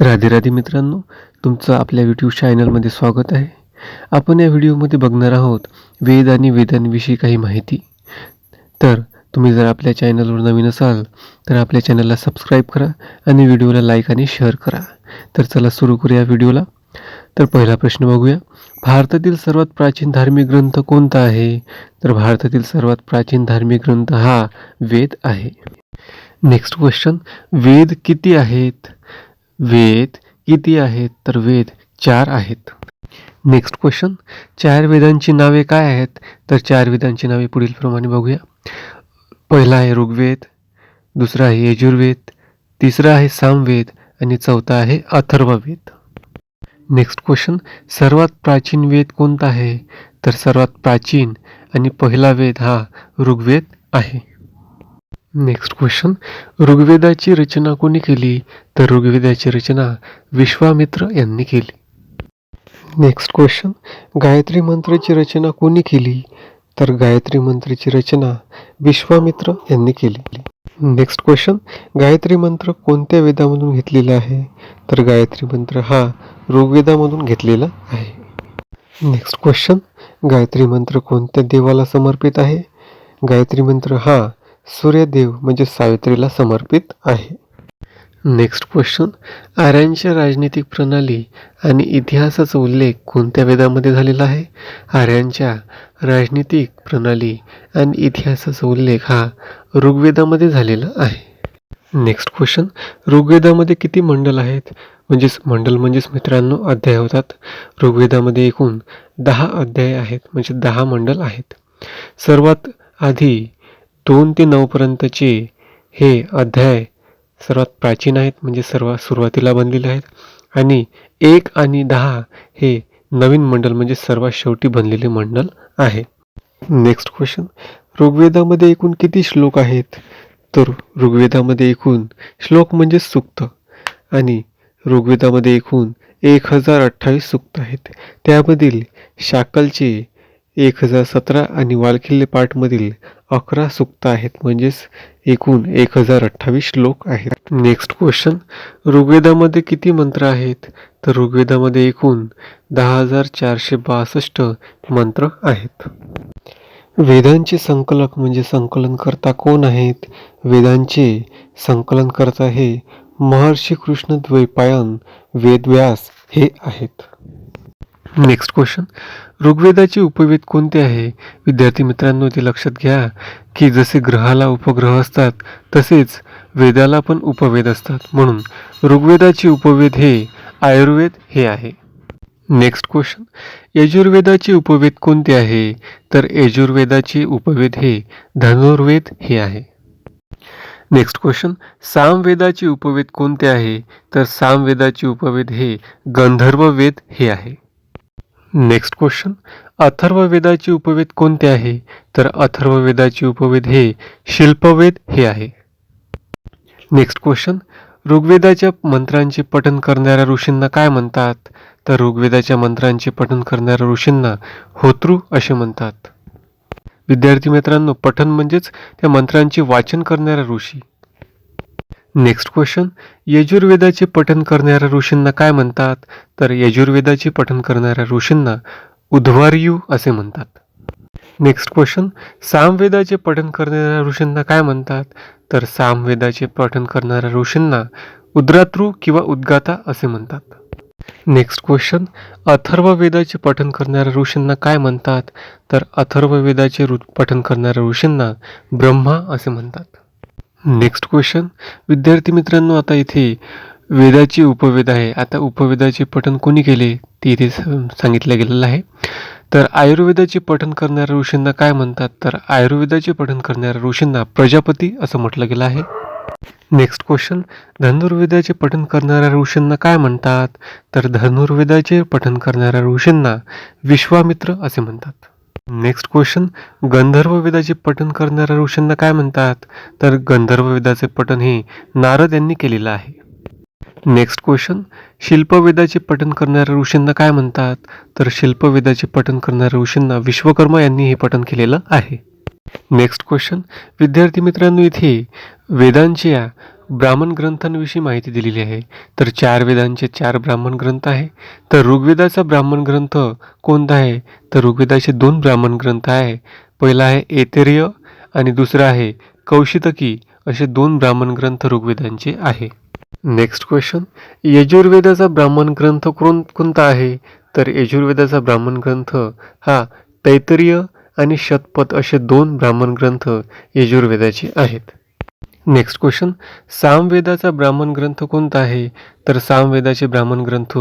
राधे राधे मित्रांनो तुमचं आपल्या यूट्यूब चॅनलमध्ये स्वागत आहे. आपण या व्हिडिओमध्ये बघणार आहोत वेद आणि वेदांविषयी काही माहिती. तर तुम्ही जर आपल्या चॅनलवर नवीन असाल तर आपल्या चॅनलला सबस्क्राईब करा आणि व्हिडिओला लाईक आणि शेअर करा. तर चला सुरू करूया व्हिडिओला. तर पहिला प्रश्न बघूया. भारतातील सर्वात प्राचीन धार्मिक ग्रंथ कोणता आहे? तर भारतातील सर्वात प्राचीन धार्मिक ग्रंथ हा वेद आहे. नेक्स्ट क्वेश्चन वेद किती आहेत? वेद किती आहेत? तर वेद चार आहेत. नेक्स्ट क्वेश्चन चार वेदांची नावे काय आहेत? तर चार वेदांची नावे पुढीलप्रमाणे बघूया. पहिला आहे ऋग्वेद दुसरा आहे यजुर्वेद तिसरा आहे सामवेद आणि चौथा आहे अथर्ववेद. नेक्स्ट क्वेश्चन सर्वात प्राचीन वेद कोणता आहे? तर सर्वात प्राचीन आणि पहिला वेद हा ऋग्वेद आहे. नेक्स्ट क्वेश्चन ऋग्वेदाची रचना कोणी केली? तर ऋग्वेदाची रचना विश्वामित्र यांनी केली. नेक्स्ट क्वेश्चन गायत्री मंत्राची रचना कोणी केली? तर गायत्री मंत्राची रचना विश्वामित्र यांनी केली. नेक्स्ट क्वेश्चन गायत्री मंत्र कोणत्या वेदामधून घेतलेला आहे? तर गायत्री मंत्र हा ऋग्वेदामधून घेतलेला आहे. नेक्स्ट क्वेश्चन गायत्री मंत्र कोणत्या देवाला समर्पित आहे? गायत्री मंत्र हा सूर्यदेव म्हणजे सावित्रीला समर्पित आहे. नेक्स्ट क्वेश्चन आर्यांच्या राजनीतिक प्रणाली आणि इतिहासाचा उल्लेख कोणत्या वेदामध्ये झालेला आहे? आर्यांच्या राजनीतिक प्रणाली आणि इतिहासाचा उल्लेख हा ऋग्वेदामध्ये झालेला आहे. नेक्स्ट क्वेश्चन ऋग्वेदामध्ये किती मंडल आहेत? म्हणजेच मंडल म्हणजेच मित्रांनो अध्याय होतात. ऋग्वेदामध्ये एकूण दहा अध्याय आहेत म्हणजे दहा मंडल आहेत. सर्वात आधी दोन ते नऊपर्यंतचे हे अध्याय सर्वात प्राचीन आहेत म्हणजे सर्वात सुरुवातीला बनलेले आहेत. आणि एक आणि दहा हे नवीन मंडल म्हणजे सर्वात शेवटी बनलेले मंडल आहे. नेक्स्ट क्वेश्चन ऋग्वेदामध्ये एकूण किती श्लोक आहेत? तर ऋग्वेदामध्ये एकूण श्लोक म्हणजे सुक्त आणि ऋग्वेदामध्ये एकूण एक हजार अठ्ठावीस सुक्त आहेत. त्यामधील शाकलचे एक हजार सतरा आणि वालखिल्ले पाठमधील अकरा सुक्त आहेत म्हणजेच एकूण एक हजार अठ्ठावीस श्लोक आहेत. नेक्स्ट क्वेश्चन ऋग्वेदामध्ये किती मंत्र आहेत? तर ऋग्वेदामध्ये एकूण दहा हजार चारशे बासष्ट मंत्र आहेत. वेदांचे संकलक म्हणजे संकलनकर्ता कोण आहेत? वेदांचे संकलनकर्ता हे महर्षी कृष्ण द्वैपायन वेदव्यास हे आहेत. नेक्स्ट क्वेश्चन ऋग्वेदाचे उपवेद कोणते आहे? विद्यार्थी मित्रांनो ते लक्षात घ्या की जसे ग्रहाला उपग्रह असतात तसेच वेदाला पण उपवेद असतात. म्हणून ऋग्वेदाचे उपवेद हे आयुर्वेद हे आहे. नेक्स्ट क्वेश्चन यजुर्वेदाचे उपवेद कोणते आहे? तर यजुर्वेदाचे उपवेद हे धनुर्वेद हे आहे. नेक्स्ट क्वेश्चन सामवेदाचे उपवेद कोणते आहे? तर सामवेदाचे उपवेद हे गंधर्ववेद हे आहे. नेक्स्ट क्वेश्चन अथर्ववेदाचे उपवेद कोणते आहे? तर अथर्ववेदाचे उपवेद हे शिल्पवेद हे आहे. नेक्स्ट क्वेश्चन ऋग्वेदाच्या मंत्रांचे पठन करणाऱ्या ऋषींना काय म्हणतात? तर ऋग्वेदाच्या मंत्रांचे पठन करणाऱ्या ऋषींना होतृ असे म्हणतात. विद्यार्थी मित्रांनो पठन म्हणजेच त्या मंत्रांचे वाचन करणाऱ्या ऋषी. नेक्स्ट क्वेश्चन यजुर्वेदाचे पठन करणाऱ्या ऋषींना काय म्हणतात? तर यजुर्वेदाचे पठन करणाऱ्या ऋषींना उद्वार्यू असे म्हणतात. नेक्स्ट क्वेश्चन सामवेदाचे पठन करणाऱ्या ऋषींना काय म्हणतात? तर सामवेदाचे पठन करणाऱ्या ऋषींना उद्रातृ किंवा उद्गाता असे म्हणतात. नेक्स्ट क्वेश्चन अथर्ववेदाचे पठन करणाऱ्या ऋषींना काय म्हणतात? तर अथर्ववेदाचे ऋ पठन करणाऱ्या ऋषींना ब्रह्मा असे म्हणतात. नेक्स्ट क्वेश्चन विद्यार्थी मित्रांनो आता इथे वेदाची उपवेद आहे. आता उपवेदाचे पठन कोणी केले? ते इथे सांगितलं गेलेलं आहे. तर आयुर्वेदाचे पठन करणाऱ्या ऋषींना काय म्हणतात? तर आयुर्वेदाचे पठन करणाऱ्या ऋषींना प्रजापती असं म्हटलं गेलं आहे. नेक्स्ट क्वेश्चन धनुर्वेदाचे पठन करणाऱ्या ऋषींना काय म्हणतात? तर धनुर्वेदाचे पठन करणाऱ्या ऋषींना विश्वामित्र असे म्हणतात. नेक्स्ट क्वेश्चन गंधर्व वेदाचे पठन करणाऱ्या ऋषींना काय म्हणतात? तर गंधर्व वेदाचे पठन हे नारद यांनी केलेलं आहे. नेक्स्ट क्वेश्चन शिल्पवेदाचे पठन करणाऱ्या ऋषींना काय म्हणतात? तर शिल्पवेदाचे पठन करणाऱ्या ऋषींना विश्वकर्मा यांनी हे पठन केलेलं आहे. नेक्स्ट क्वेश्चन विद्यार्थी मित्रांनो इथे वेदांच्या ब्राह्मण ग्रंथांविषयी माहिती दिलेली आहे. तर चार वेदांचे चार ब्राह्मण ग्रंथ आहे. तर ऋग्वेदाचा ब्राह्मण ग्रंथ कोणता आहे? तर ऋग्वेदाचे दोन ब्राह्मण ग्रंथ आहे. पहिला आहे एतेर्य आणि दुसरा आहे कौशितकी. असे दोन ब्राह्मण ग्रंथ ऋग्वेदांचे आहे. नेक्स्ट क्वेश्चन यजुर्वेदाचा ब्राह्मण ग्रंथ कोण कोणता आहे? तर यजुर्वेदाचा ब्राह्मण ग्रंथ हा तैतरीय आणि शतपथ असे दोन ब्राह्मण ग्रंथ यजुर्वेदाचे आहेत. नेक्स्ट क्वेश्चन सामवेदाचा ब्राह्मण ग्रंथ कोणता आहे? तर सामवेदाचे ब्राह्मण ग्रंथ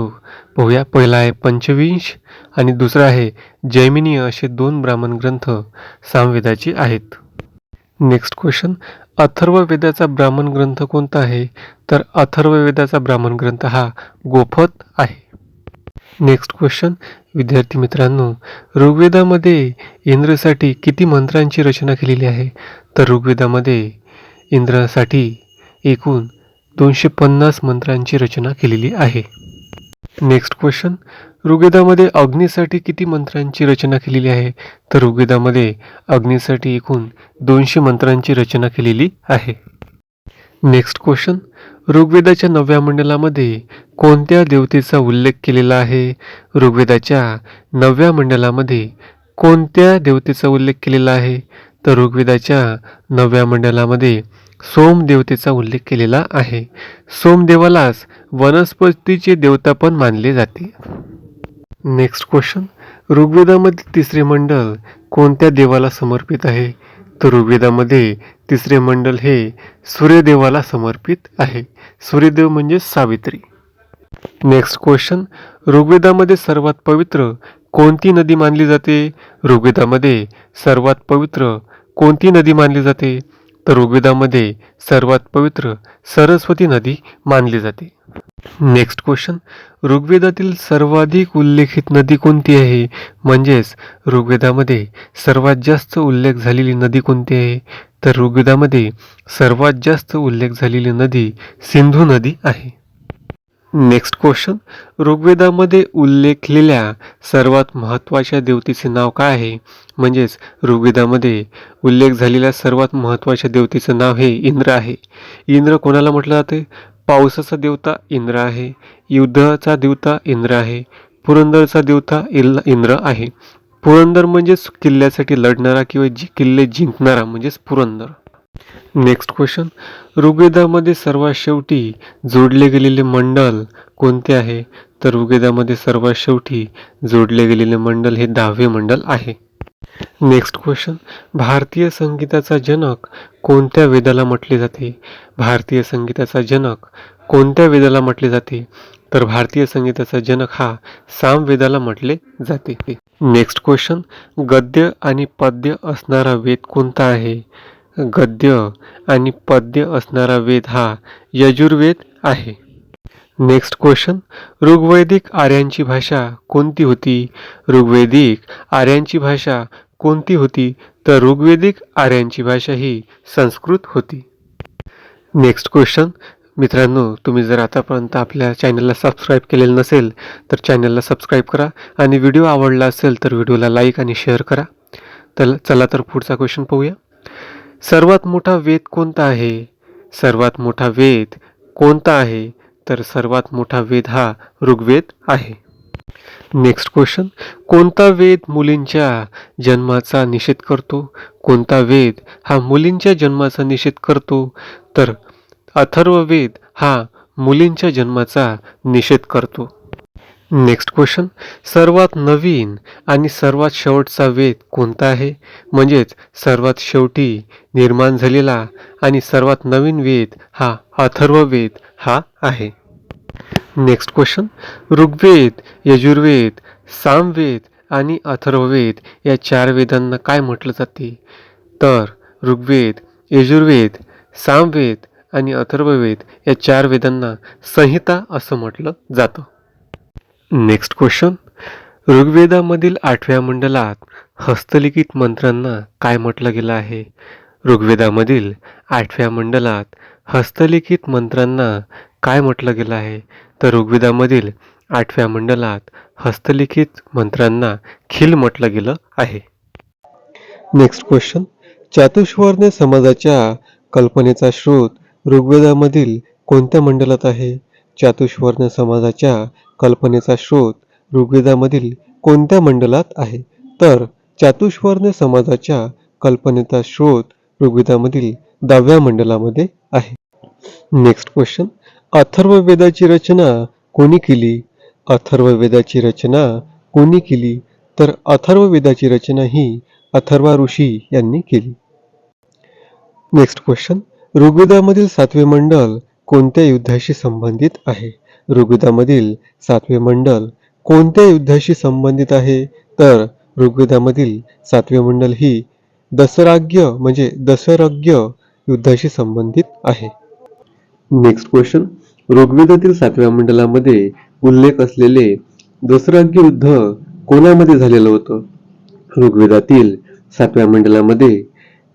पाहूया पहिला आहे पंचविंश आणि दुसरा आहे जैमिनीय असे दोन ब्राह्मण ग्रंथ सामवेदाचे आहेत. नेक्स्ट क्वेश्चन अथर्ववेदाचा ब्राह्मण ग्रंथ कोणता आहे? तर अथर्ववेदाचा ब्राह्मण ग्रंथ हा गोफत आहे. नेक्स्ट क्वेश्चन विद्यार्थी मित्रांनो ऋग्वेदामध्ये इंद्रसाठी किती मंत्रांची रचना केलेली आहे? तर ऋग्वेदामध्ये इंद्रासाठी एकूण दोनशे पन्नास मंत्रांची रचना केलेली आहे. नेक्स्ट क्वेश्चन ऋग्वेदामध्ये अग्नीसाठी किती मंत्रांची रचना केलेली आहे? तर ऋग्वेदामध्ये अग्नीसाठी एकूण दोनशे मंत्रांची रचना केलेली आहे. नेक्स्ट क्वेश्चन ऋग्वेदाच्या नवव्या मंडलामध्ये कोणत्या देवतेचा उल्लेख केलेला आहे? ऋग्वेदाच्या नवव्या मंडलामध्ये कोणत्या देवतेचा उल्लेख केलेला आहे? तर ऋग्वेदाच्या नवव्या मंडलामध्ये सोमदेवतेचा उल्लेख केलेला आहे. सोमदेवालाच वनस्पतीचे देवता पण मानले जाते. नेक्स्ट क्वेश्चन ऋग्वेदामध्ये तिसरे मंडल कोणत्या देवाला समर्पित आहे? तर ऋग्वेदामध्ये तिसरे मंडल हे सूर्यदेवाला समर्पित आहे. सूर्यदेव म्हणजे सावित्री. नेक्स्ट क्वेश्चन ऋग्वेदामध्ये सर्वात पवित्र कोणती नदी मानली जाते? ऋग्वेदामध्ये सर्वात पवित्र कोणती नदी मानली जाते? तर ऋग्वेदामध्ये सर्वात पवित्र सरस्वती नदी मानली जाते. नेक्स्ट क्वेश्चन ऋग्वेदातील सर्वाधिक उल्लेखित नदी कोणती आहे? म्हणजेच ऋग्वेदामध्ये सर्वात जास्त उल्लेख झालेली नदी कोणती आहे? तर ऋग्वेदामध्ये सर्वात जास्त उल्लेख झालेली नदी सिंधू नदी आहे. नेक्स्ट क्वेश्चन ऋग्वेदामध्ये उल्लेखलेल्या सर्वात महत्त्वाच्या देवतेचे नाव काय आहे? म्हणजेच ऋग्वेदामध्ये उल्लेख झालेल्या सर्वात महत्त्वाच्या देवतेचं नाव हे इंद्र आहे. इंद्र कोणाला म्हटलं जाते? पावसाचा देवता इंद्र आहे युद्धाचा देवता इंद्र आहे पुरंदरचा देवता इल इंद्र आहे. पुरंदर म्हणजेच किल्ल्यासाठी लढणारा किंवा जी किल्ले जिंकणारा म्हणजेच पुरंदर. नेक्स्ट क्वेश्चन ऋग्वेदामध्ये सर्वात शेवटी जोडले गेलेले मंडल कोणते आहे? तर ऋग्वेदामध्ये सर्वात शेवटी जोडले गेलेले मंडल हे दहावे मंडल आहे. नेक्स्ट क्वेश्चन भारतीय संगीताचा जनक कोणत्या वेदाला म्हटले जाते? भारतीय संगीताचा जनक कोणत्या वेदाला म्हटले जाते? तर भारतीय संगीताचा जनक हा सामवेदाला म्हटले जाते. नेक्स्ट क्वेश्चन गद्य आणि पद्य असणारा वेद कोणता आहे? गद्य आणि पद्य असणारा वेद हा यजुर्वेद आहे. नेक्स्ट क्वेश्चन ऋग्वैदिक आर्यांची भाषा कोणती होती? ऋग्वैदिक आर्यांची भाषा कोणती होती? तर ऋग्वेदिक आर्यांची भाषा ही संस्कृत होती. नेक्स्ट क्वेश्चन मित्रांनो तुम्ही जर आतापर्यंत आपल्या चॅनलला सबस्क्राईब केलेलं नसेल तर चॅनलला सबस्क्राईब करा आणि व्हिडिओ आवडला असेल तर व्हिडिओला लाईक आणि शेअर करा. तर चला तर पुढचा क्वेश्चन पाहूया. सर्वात मोठा वेद कोणता आहे? सर्वात मोठा वेद कोणता आहे? तर सर्वात मोठा वेद हा ऋग्वेद आहे. नेक्स्ट क्वेश्चन कोणता वेद मुलींच्या जन्माचा निषेध करतो? कोणता वेद हा मुलींच्या जन्माचा निषेध करतो? तर अथर्ववेद हा मुलींच्या जन्माचा निषेध करतो. नेक्स्ट क्वेश्चन सर्वात नवीन आणि सर्वात शेवटचा वेद कोणता आहे? म्हणजेच सर्वात शेवटी निर्माण झालेला आणि सर्वात नवीन वेद हा अथर्ववेद हा आहे. नेक्स्ट क्वेश्चन ऋग्वेद यजुर्वेद सामवेद आणि अथर्ववेद या चार वेदांना काय म्हटलं जाते? तर ऋग्वेद यजुर्वेद सामवेद आणि अथर्ववेद या चार वेदांना संहिता असं म्हटलं जातं. नेक्स्ट क्वेश्चन ऋग्वेदामधील आठव्या मंडलात हस्तलिखित मंत्रांना काय म्हटलं गेलं आहे? ऋग्वेदामधील आठव्या मंडलात हस्तलिखित मंत्रांना काय म्हटलं गेलं आहे? तर ऋग्वेदामधील आठव्या मंडलात हस्तलिखित मंत्रांना खिल म्हटलं गेलं आहे. नेक्स्ट क्वेश्चन चातुष्वर्ण समाजाच्या कल्पनेचा स्रोत ऋग्वेदामधील कोणत्या मंडलात आहे? चातुष्वर्ण समाजाच्या कल्पनेचा स्रोत ऋग्वेदामधील कोणत्या मंडलात आहे? तर चातुष्वर्ण समाजाच्या कल्पनेचा स्रोत ऋग्वेदामधील दहाव्या मंडलामध्ये आहे. नेक्स्ट क्वेश्चन अथर्ववेदाची रचना कोणी केली? अथर्ववेदाची रचना कोणी केली? तर अथर्ववेदाची रचना ही अथर्वा ऋषी यांनी केली. नेक्स्ट क्वेश्चन ऋग्वेदामधील सातवे मंडल कोणत्या युद्धाशी संबंधित आहे? ऋग्वेदामधील सातवे मंडल कोणत्या युद्धाशी संबंधित आहे? तर ऋग्वेदामधील सातवे मंडल ही दसराज्ञ म्हणजे दसरज्ञ युद्धाशी संबंधित आहे. नेक्स्ट क्वेश्चन ऋग्वेदातील सातव्या मंडलामध्ये उल्लेख असलेले दसराज्ञ युद्ध कोणामध्ये झालेलं होतं? ऋग्वेदातील सातव्या मंडलामध्ये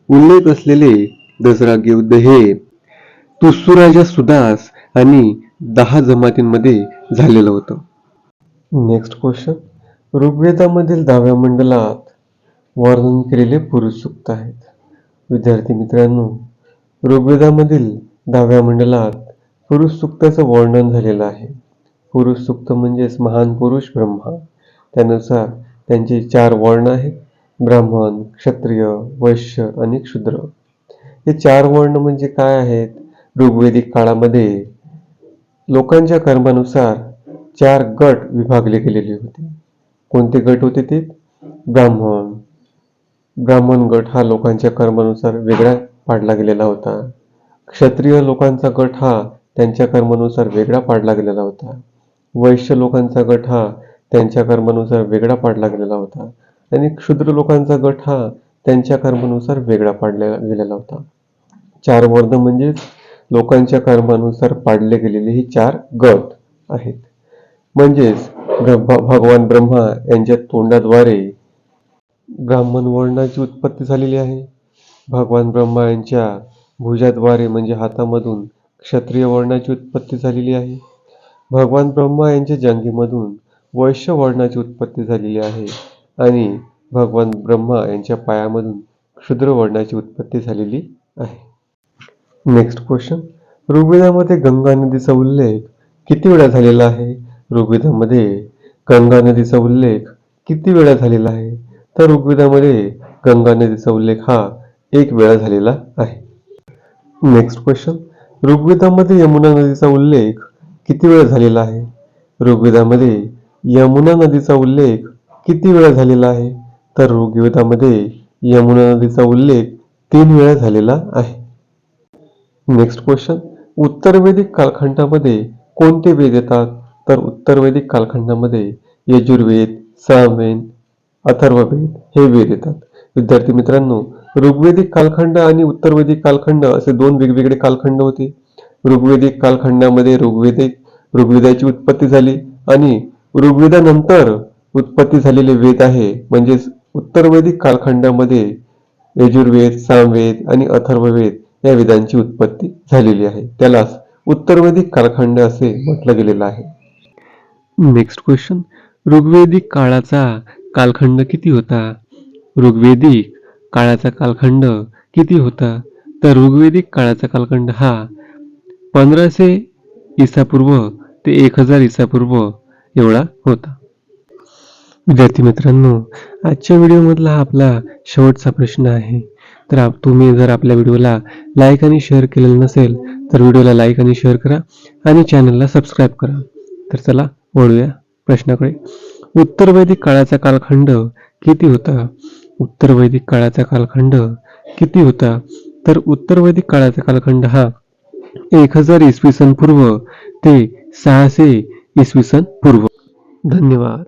उल्लेख असलेले दसराज्ञ युद्ध हे तुसुराजा सुदास आणि दहा जमातींमध्ये झालेलं होतं. नेक्स्ट क्वेश्चन ऋग्वेदामधील दहाव्या मंडलात वर्णन केलेले पुरुष सूक्त आहेत. विद्यार्थी मित्रांनो ऋग्वेदामधील दहाव्या मंडलात पुरुष सूक्ताचं वर्णन झालेलं आहे. पुरुष सूक्त म्हणजेच महान पुरुष ब्रह्मा. त्यानुसार त्यांचे चार वर्ण आहेत. ब्राह्मण क्षत्रिय वैश्य आणि क्षुद्र. हे चार वर्ण म्हणजे काय आहेत? ऋग्वेदिक काळामध्ये लोकांच्या कर्मानुसार चार गट विभागले गेलेले होते. कोणते गट होते ते? ब्राह्मण. ब्राह्मण गट हा लोकांच्या कर्मानुसार वेगळा पाडला गेलेला होता. क्षत्रिय लोकांचा गट हा त्यांच्या कर्मानुसार वेगळा पाडला गेलेला होता. वैश्य लोकांचा गट हा त्यांच्या कर्मानुसार वेगळा पाडला गेलेला होता. आणि क्षुद्र लोकांचा गट हा त्यांच्या कर्मानुसार वेगळा पाडला गेलेला होता. चार वर्ण म्हणजेच लोकांच्या कर्मानुसार पाडले गेलेले हे चार गट आहेत. म्हणजेच भगवान ब्रह्मा यांच्या तोंडाद्वारे ब्राह्मण वर्णाची उत्पत्ती झालेली आहे. भगवान ब्रह्मा यांच्या भुजाद्वारे म्हणजे हातामधून क्षत्रिय वर्णाची उत्पत्ती झालेली आहे. भगवान ब्रह्मा यांच्या जंगीमधून वैश्य वर्णाची उत्पत्ती झालेली आहे आणि भगवान ब्रह्मा यांच्या पायामधून क्षुद्र वर्णाची उत्पत्ती झालेली आहे. नेक्स्ट क्वेश्चन ऋग्वेदामध्ये गंगा नदीचा उल्लेख किती वेळा झालेला आहे? ऋग्वेदामध्ये गंगा नदीचा उल्लेख किती वेळा झालेला आहे? तर ऋग्वेदामध्ये गंगा नदीचा उल्लेख हा एक वेळा झालेला आहे. नेक्स्ट क्वेश्चन ऋग्वेदामध्ये यमुना नदीचा उल्लेख किती वेळा झालेला आहे? ऋग्वेदामध्ये यमुना नदीचा उल्लेख किती वेळा झालेला आहे? तर ऋग्वेदामध्ये यमुना नदीचा उल्लेख तीन वेळा झालेला आहे. नेक्स्ट क्वेश्चन उत्तर वैदिक कालखंडामध्ये कोणते वेद येतात? तर उत्तर वैदिक कालखंडामध्ये यजुर्वेद सामवेद अथर्ववेद हे वेद येतात. विद्यार्थी मित्रांनो ऋग्वेदिक कालखंड आणि उत्तर वैदिक कालखंड असे दोन वेगवेगळे कालखंड होते. ऋग्वेदिक कालखंडामध्ये ऋग्वेदिक ऋग्वेदाची उत्पत्ती झाली आणि ऋग्वेदानंतर उत्पत्ती झालेले वेद आहे. म्हणजेच उत्तर वैदिक कालखंडामध्ये यजुर्वेद सामवेद आणि अथर्ववेद या वेदांची उत्पत्ती झालेली आहे. त्यालाच उत्तरवेदिक कालखंड असे म्हटलं गेलेलं आहे. नेक्स्ट क्वेश्चन ऋग्वेदिक काळाचा कालखंड किती होता? ऋग्वेदिक काळाचा कालखंड किती होता? तर ऋग्वेदिक काळाचा कालखंड हा पंधराशे ईसापूर्व ते एक हजार ईसापूर्व एवढा होता. विद्यार्थी मित्रांनो आजच्या व्हिडिओमधला हा आपला शेवटचा प्रश्न आहे. तर तुम्ही जर आपल्या व्हिडिओला लाईक आणि शेअर केलेलं नसेल तर व्हिडिओला लाईक आणि शेअर करा आणि चॅनलला सबस्क्राईब करा. तर चला वळूया प्रश्नाकडे. उत्तर वैदिक काळाचा कालखंड किती होता? उत्तर वैदिक काळाचा कालखंड किती होता? तर उत्तर वैदिक काळाचा कालखंड हा एक हजार इसवी सन पूर्व ते सहाशे इसवी सन पूर्व. धन्यवाद.